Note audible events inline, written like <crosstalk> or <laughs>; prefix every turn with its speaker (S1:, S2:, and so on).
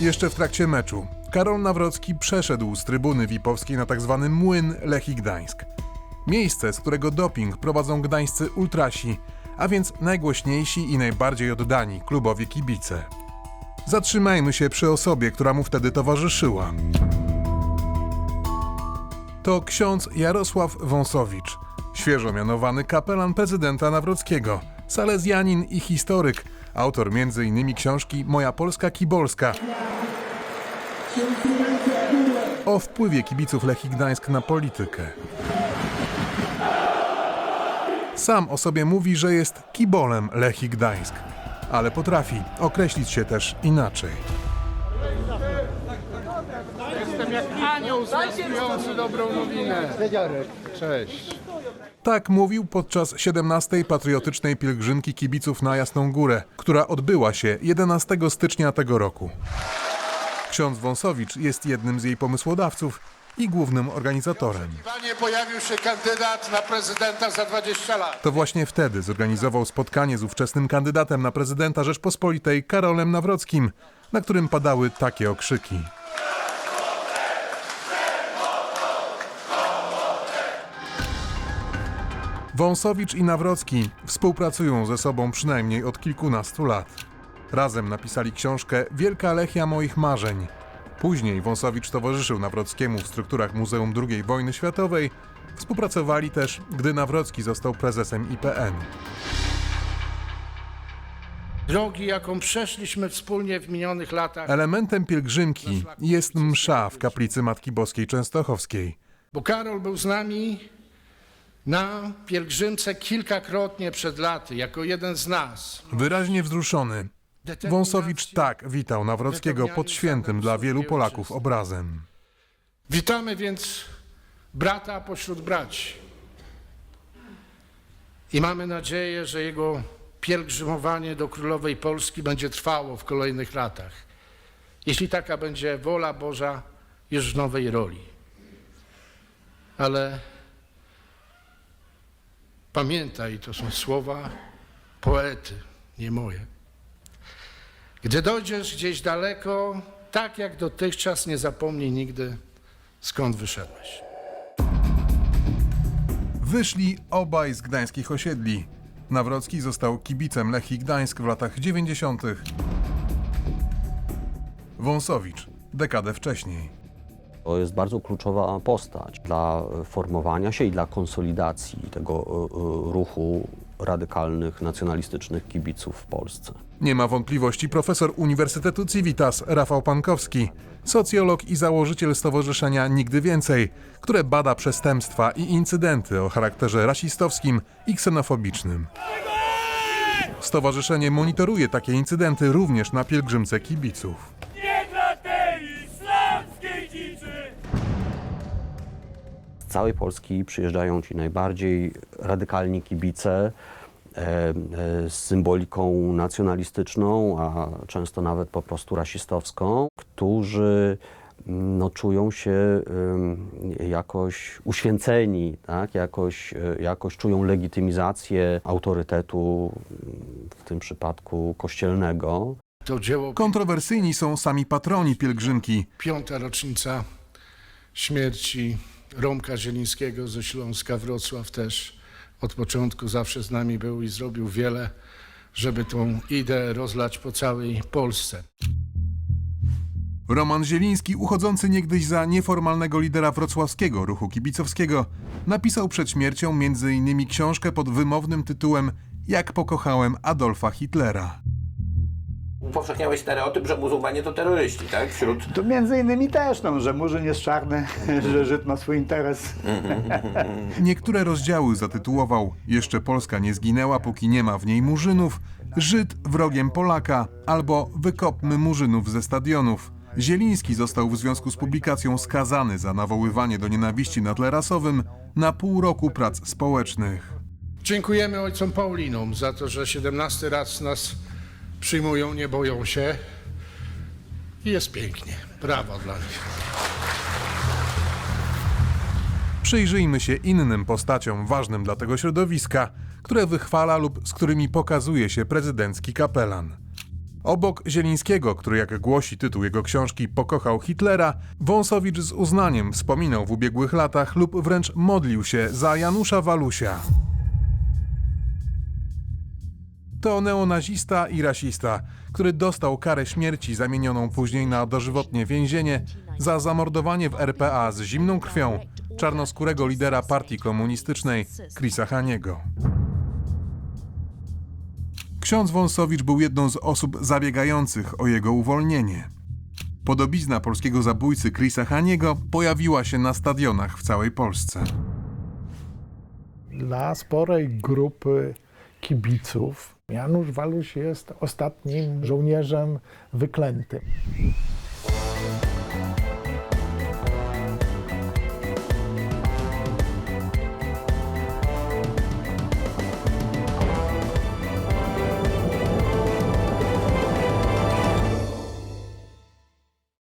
S1: Jeszcze w trakcie meczu Karol Nawrocki przeszedł z trybuny VIP-owskiej na tzw. młyn Lechii Gdańsk. Miejsce, z którego doping prowadzą gdańscy ultrasi, a więc najgłośniejsi i najbardziej oddani klubowi kibice. Zatrzymajmy się przy osobie, która mu wtedy towarzyszyła. To ksiądz Jarosław Wąsowicz, świeżo mianowany kapelan prezydenta Nawrockiego, salezjanin i historyk, autor m.in. książki Moja Polska Kibolska o wpływie kibiców Lechii Gdańsk na politykę. Sam o sobie mówi, że jest kibolem Lechii Gdańsk, ale potrafi określić się też inaczej.
S2: Jestem jak anioł zwiastujący dobrą nowinę. Cześć.
S1: Tak mówił podczas 17. patriotycznej pielgrzymki kibiców na Jasną Górę, która odbyła się 11 stycznia tego roku. Ksiądz Wąsowicz jest jednym z jej pomysłodawców i głównym organizatorem.
S2: Panie, pojawił się kandydat na prezydenta za 20 lat.
S1: To właśnie wtedy zorganizował spotkanie z ówczesnym kandydatem na prezydenta Rzeczpospolitej Karolem Nawrockim, na którym padały takie okrzyki. Wąsowicz i Nawrocki współpracują ze sobą przynajmniej od kilkunastu lat. Razem napisali książkę Wielka Lechia moich marzeń. Później Wąsowicz towarzyszył Nawrockiemu w strukturach Muzeum II Wojny Światowej. Współpracowali też, gdy Nawrocki został prezesem IPN.
S2: Drogi, jaką przeszliśmy wspólnie w minionych latach,
S1: Elementem pielgrzymki jest msza w kaplicy Matki Boskiej Częstochowskiej.
S2: bo Karol był z nami na pielgrzymce kilkakrotnie przed laty, jako jeden z nas.
S1: Wyraźnie wzruszony, Wąsowicz tak witał Nawrockiego pod świętym dla wielu Polaków obrazem.
S2: Witamy więc brata pośród braci. I mamy nadzieję, że jego pielgrzymowanie do Królowej Polski będzie trwało w kolejnych latach. Jeśli taka będzie wola Boża już w nowej roli. Ale pamiętaj, to są słowa poety, nie moje. Gdy dojdziesz gdzieś daleko, tak jak dotychczas, nie zapomnij nigdy, skąd wyszedłeś.
S1: Wyszli obaj z gdańskich osiedli. Nawrocki został kibicem Lechii Gdańsk w latach 90. Wąsowicz dekadę wcześniej.
S3: To jest bardzo kluczowa postać dla formowania się i dla konsolidacji tego e, e, ruchu radykalnych, nacjonalistycznych kibiców w Polsce.
S1: Nie ma wątpliwości profesor Uniwersytetu Civitas Rafał Pankowski, socjolog i założyciel Stowarzyszenia Nigdy Więcej, które bada przestępstwa i incydenty o charakterze rasistowskim i ksenofobicznym. Stowarzyszenie monitoruje takie incydenty również na pielgrzymce kibiców.
S3: Całej Polski przyjeżdżają ci najbardziej radykalni kibice e, e, z symboliką nacjonalistyczną, a często nawet po prostu rasistowską, którzy mm, no, czują się jakoś uświęceni, tak? jakoś, e, jakoś czują legitymizację autorytetu, w tym przypadku kościelnego.
S2: To dzieło
S1: Kontrowersyjni są sami patroni pielgrzymki.
S2: piąta rocznica śmierci Romka Zielińskiego ze Śląska, Wrocław też od początku zawsze z nami był i zrobił wiele, żeby tą ideę rozlać po całej Polsce.
S1: Roman Zieliński, uchodzący niegdyś za nieformalnego lidera wrocławskiego ruchu kibicowskiego, napisał przed śmiercią m.in. książkę pod wymownym tytułem Jak pokochałem Adolfa Hitlera.
S4: Upowszechniałeś stereotyp, że muzułmanie to terroryści, tak? Wśród
S5: To między innymi też, no, że murzyn jest czarny, <laughs> że Żyd ma swój interes. <laughs>
S1: Niektóre rozdziały zatytułował Jeszcze Polska nie zginęła, póki nie ma w niej murzynów, Żyd wrogiem Polaka albo Wykopmy murzynów ze stadionów. Zieliński został w związku z publikacją skazany za nawoływanie do nienawiści na tle rasowym na pół roku prac społecznych.
S2: Dziękujemy ojcom Paulinom za to, że 17 raz nas przyjmują, nie boją się. I jest pięknie. Brawo dla nich.
S1: Przyjrzyjmy się innym postaciom ważnym dla tego środowiska, które wychwala lub z którymi pokazuje się prezydencki kapelan. Obok Zielińskiego, który jak głosi tytuł jego książki pokochał Hitlera, Wąsowicz z uznaniem wspominał w ubiegłych latach lub wręcz modlił się za Janusza Walusia. To neonazista i rasista, który dostał karę śmierci zamienioną później na dożywotnie więzienie za zamordowanie w RPA z zimną krwią czarnoskórego lidera partii komunistycznej Chrisa Haniego. Ksiądz Wąsowicz był jedną z osób zabiegających o jego uwolnienie. Podobizna polskiego zabójcy Chrisa Haniego pojawiła się na stadionach w całej Polsce.
S6: Dla sporej grupy kibiców Janusz Waluś jest ostatnim żołnierzem wyklętym.